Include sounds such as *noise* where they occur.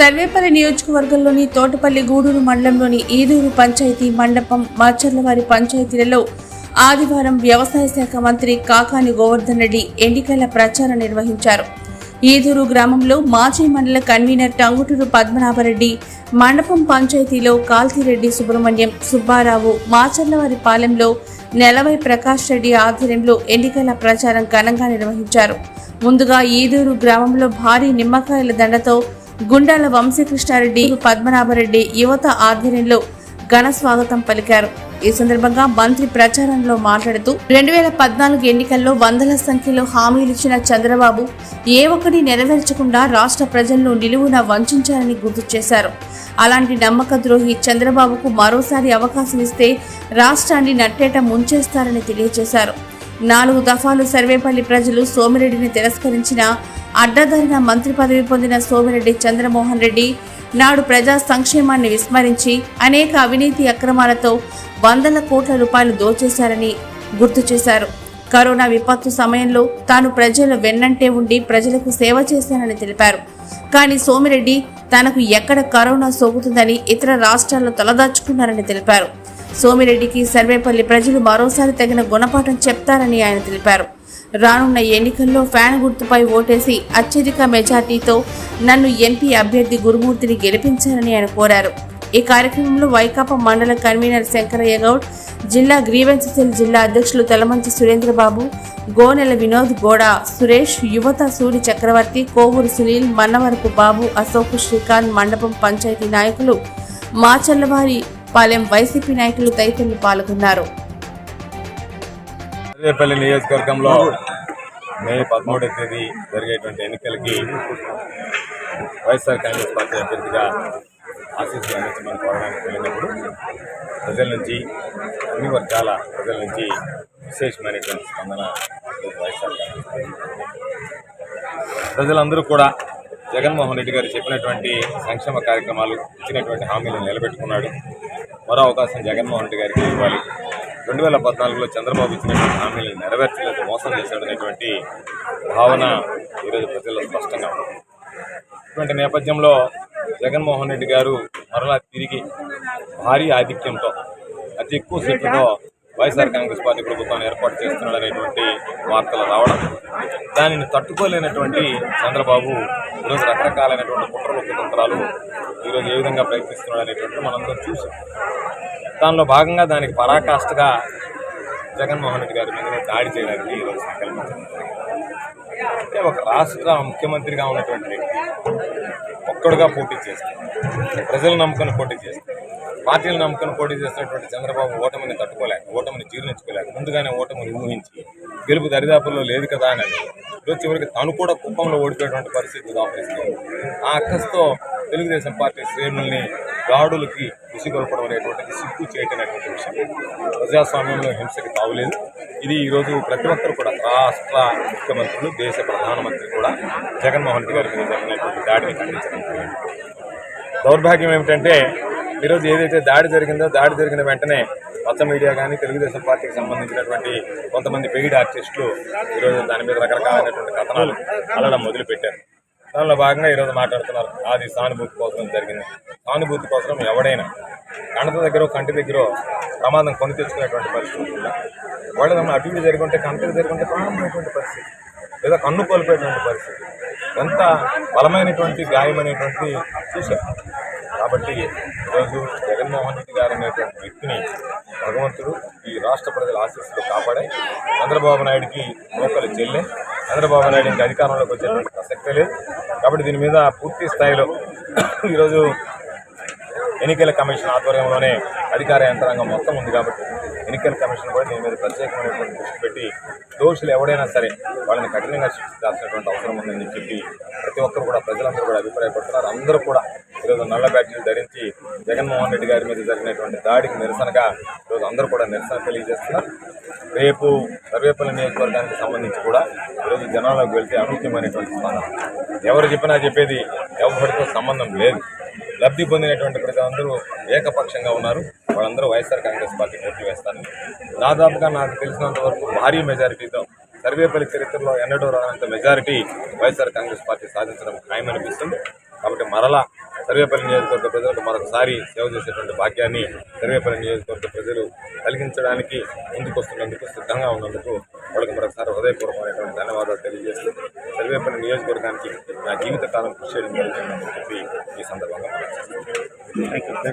సర్వేపల్లి నియోజకవర్గంలోని తోటపల్లి గూడూరు మండలంలోని ఈదూరు పంచాయతీ మండపం మాచర్లవారి పంచాయతీలలో ఆదివారం వ్యవసాయ శాఖ మంత్రి కాకాని గోవర్ధన్ రెడ్డి ఎన్నికల ప్రచారం నిర్వహించారు. ఈదూరు గ్రామంలో మాజీ మండల కన్వీనర్ టంగుటూరు పద్మనాభరెడ్డి మండపం పంచాయతీలో కాల్తిరెడ్డి సుబ్రహ్మణ్యం సుబ్బారావు మాచర్లవారి పాలెంలో నెలవై ప్రకాష్ రెడ్డి ఆధ్వర్యంలో ఎన్నికల ప్రచారం ఘనంగా నిర్వహించారు. ముందుగా ఈదూరు గ్రామంలో భారీ నిమ్మకాయల దండతో గుండాల వంశీకృష్ణారెడ్డి పద్మనాభరెడ్డి యువత ఆధ్వర్యంలో ఘన స్వాగతం పలికారు. ఈ సందర్భంగా మంత్రి ప్రచారంలో మాట్లాడుతూ రెండు వేల పద్నాలుగు ఎన్నికల్లో వందల సంఖ్యలో హామీలు ఇచ్చిన చంద్రబాబు ఏ ఒక్కటి నెరవేర్చకుండా రాష్ట్ర ప్రజలను నిలువున వంచారని గుర్తు చేశారు. అలాంటి నమ్మక ద్రోహి చంద్రబాబుకు మరోసారి అవకాశం ఇస్తే రాష్ట్రాన్ని నట్టేట ముంచేస్తారని తెలియజేశారు. నాలుగు దఫాలు సర్వేపల్లి ప్రజలు సోమిరెడ్డిని తిరస్కరించిన అడ్డదారిన మంత్రి పదవి పొందిన సోమిరెడ్డి చంద్రమోహన్ రెడ్డి నాడు ప్రజా సంక్షేమాన్ని విస్మరించి అనేక అవినీతి అక్రమాలతో వందల కోట్ల రూపాయలు దోచేశారని గుర్తు చేశారు. కరోనా విపత్తు సమయంలో తాను ప్రజల వెన్నంటే ఉండి ప్రజలకు సేవ చేశానని తెలిపారు. కానీ సోమిరెడ్డి తనకు ఎక్కడ కరోనా సోకుతుందని ఇతర రాష్ట్రాల్లో తలదాచుకున్నారని తెలిపారు. సోమిరెడ్డికి సర్వేపల్లి ప్రజలు మరోసారి తగిన గుణపాఠం చెప్తారని ఆయన తెలిపారు. రానున్న ఎన్నికల్లో ఫ్యాన్ గుర్తుపై ఓటేసి అత్యధిక మెజార్టీతో నన్ను ఎంపీ అభ్యర్థి గురుమూర్తిని గెలిపించాలని ఆయన కోరారు. ఈ కార్యక్రమంలో వైకాపా మండల కన్వీనర్ శంకరయ్య గౌడ్ జిల్లా గ్రీవెన్స్ సెల్ జిల్లా అధ్యక్షులు తలమంచి సురేంద్రబాబు గోనెల వినోద్ గోడ సురేష్ యువత సూరి చక్రవర్తి కోవూరు సునీల్ మన్నవరపు బాబు అశోక్ శ్రీకాంత్ మండపం పంచాయతీ నాయకులు మాచల్లవారి పాలెం వైసీపీ నాయకులు తదితరులు పాల్గొన్నారు. సర్వేపల్లి నియోజకవర్గంలో మే పదమూడవ తేదీ జరిగేటువంటి ఎన్నికలకి వైఎస్ఆర్ కాంగ్రెస్ పార్టీ అభ్యర్థిగా ఆశీస్సులు అందించమని కోరడానికి వెళ్ళినప్పుడు ప్రజల నుంచి అన్ని వర్గాల ప్రజల నుంచి విశేషమైనటువంటి స్పందన వైఎస్ఆర్ కాంగ్రెస్ ప్రజలందరూ కూడా జగన్మోహన్ రెడ్డి గారు చెప్పినటువంటి సంక్షేమ కార్యక్రమాలు ఇచ్చినటువంటి హామీలను నిలబెట్టుకున్నాడు. మరో అవకాశం జగన్మోహన్ రెడ్డి గారికి ఇవ్వాలి. రెండు వేల పద్నాలుగులో చంద్రబాబు ఇచ్చినటువంటి హామీలను నెరవేర్చలేదు మోసం చేశాడు అనేటువంటి భావన ఈరోజు ప్రజల్లో స్పష్టంగా ఉంది. ఇటువంటి నేపథ్యంలో జగన్మోహన్ రెడ్డి గారు మరలా తిరిగి భారీ ఆధిక్యంతో అతి ఎక్కువ సీట్లతో వైఎస్ఆర్ కాంగ్రెస్ పార్టీ ప్రభుత్వాన్ని ఏర్పాటు చేస్తున్నాడనేటువంటి వార్తలు రావడం దానిని తట్టుకోలేనటువంటి చంద్రబాబు ఈరోజు రకరకాలైనటువంటి కుట్రలు కుతంత్రాలు ఈరోజు ఏ విధంగా ప్రయత్నిస్తున్నాడు అనేటువంటి మనందరం చూసాం. దానిలో భాగంగా దానికి పరాకాష్ఠగా జగన్మోహన్ రెడ్డి గారి మీద దాడి చేయడానికి ఈరోజు సంకల్పించారు అంటే ఒక రాష్ట్ర ముఖ్యమంత్రిగా ఉన్నటువంటి వ్యక్తి ఒక్కడుగా పోటీ చేస్తాడు ప్రజలు నమ్ముకుని పోటీ చేస్తాడు పార్టీలు నమ్ముకుని పోటీ చేస్తున్నటువంటి చంద్రబాబు ఓటమిని తట్టుకోలేక ఓటమిని జీర్ణించుకోలేక ముందుగానే ఓటమిని ఊహించి గెలుపు దరిదాపుల్లో లేదు కదా అని అని ఈరోజు చివరికి తను కూడా కుప్పంలో ఓడిపోయేటువంటి పరిస్థితి దాపరిస్తుంది ఆ అక్కస్తో తెలుగుదేశం పార్టీ శ్రేణుల్ని దాడులకి ఉసిగొల్పడం అనేటువంటిది సిగ్గు చేయటమైనటువంటి విషయం. ప్రజాస్వామ్యంలో హింసకి తావులేదు. ఇది ఈరోజు ప్రతి ఒక్కరు కూడా రాష్ట్ర ముఖ్యమంత్రులు దేశ ప్రధానమంత్రి కూడా జగన్మోహన్ రెడ్డి గారి మీద జరిగినటువంటి దాడిని ఖండించడం దౌర్భాగ్యం ఏమిటంటే ఈరోజు ఏదైతే దాడి జరిగిందో దాడి జరిగిన వెంటనే కొత్త మీడియా కానీ తెలుగుదేశం పార్టీకి సంబంధించినటువంటి కొంతమంది పెయిడ్ ఆర్టిస్టులు ఈరోజు దాని మీద రకరకాలైనటువంటి కథనాలు అల్లడం మొదలుపెట్టారు. దానిలో భాగంగా ఈరోజు మాట్లాడుతున్నారు అది సానుభూతి కోసం జరిగింది సానుభూతి కోసం ఎవడైనా కణత దగ్గర కంటి దగ్గర ప్రమాదం కొని తెచ్చుకునేటువంటి పరిస్థితి ఉంటుందా వాళ్ళు మనం అటు ఇటు కంటికి జరిగి ఉంటే ప్రాణమైనటువంటి పరిస్థితి. లేదా కన్ను కోల్పోయేటువంటి పరిస్థితి. ఎంత బలమైనటువంటి గాయమైనటువంటి చూశారు కాబట్టి ఈరోజు జగన్మోహన్ రెడ్డి గారు అనేటువంటి వ్యక్తిని భగవంతుడు ఈ రాష్ట్ర ప్రజల ఆశీస్సులు కాపాడే చంద్రబాబు నాయుడికి మోకలు చెల్లె చంద్రబాబు నాయుడు ఇంకా అధికారంలోకి వచ్చేటువంటి ప్రసక్తే లేదు. కాబట్టి దీని మీద పూర్తి స్థాయిలో *coughs* ఈరోజు ఎన్నికల కమిషన్ ఆధ్వర్యంలోనే అధికార యంత్రాంగం మొత్తం ఉంది కాబట్టి ఎన్నికల కమిషన్ కూడా దీని మీద ప్రత్యేకమైనటువంటి దృష్టి పెట్టి దోషులు ఎవడైనా సరే వాళ్ళని కఠినంగా శిక్షించాల్సినటువంటి అవసరం ఉందని చెప్పి ప్రతి ఒక్కరు కూడా ప్రజలందరూ కూడా అభిప్రాయపడుతున్నారు. అందరూ కూడా ఈరోజు నల్ల బ్యాడ్జీలు ధరించి జగన్మోహన్ రెడ్డి గారి మీద జరిగినటువంటి దాడికి నిరసనగా ఈరోజు అందరూ కూడా నిరసన తెలియజేస్తున్నారు. రేపు సర్వేపల్లి నియోజకవర్గానికి సంబంధించి కూడా ఈరోజు జనాల్లోకి వెళ్తే అనూహ్యమైనటువంటి స్పందన ఎవరు చెప్పినా చెప్పేది ఎవరితో సంబంధం లేదు. లబ్ధి పొందినటువంటి ప్రజలందరూ ఏకపక్షంగా ఉన్నారు. వాళ్ళందరూ వైఎస్ఆర్ కాంగ్రెస్ పార్టీ ఓట్లు వేస్తారు. దాదాపుగా నాకు తెలిసినంత వరకు భారీ మెజారిటీతో సర్వేపల్లి చరిత్రలో ఎన్నడూ రానంత మెజారిటీ వైఎస్ఆర్ కాంగ్రెస్ పార్టీ సాధించడం ఖాయమనిపిస్తుంది. కాబట్టి మరలా సర్వేపల్లి నియోజకవర్గ ప్రజలకు మరొకసారి సేవ చేసేటువంటి భాగ్యాన్ని సర్వేపల్లి నియోజకవర్గ ప్రజలు కలిగించడానికి ముందుకొస్తున్నందుకు సిద్ధంగా ఉన్నందుకు వాళ్ళకి మరొకసారి హృదయపూర్వకమైనటువంటి ధన్యవాదాలు తెలియజేస్తూ సర్వేపల్లి నియోజకవర్గానికి నా జీవితకాలం కృషి చేయడం జరుగుతుందని చెప్పి ఈ సందర్భంగా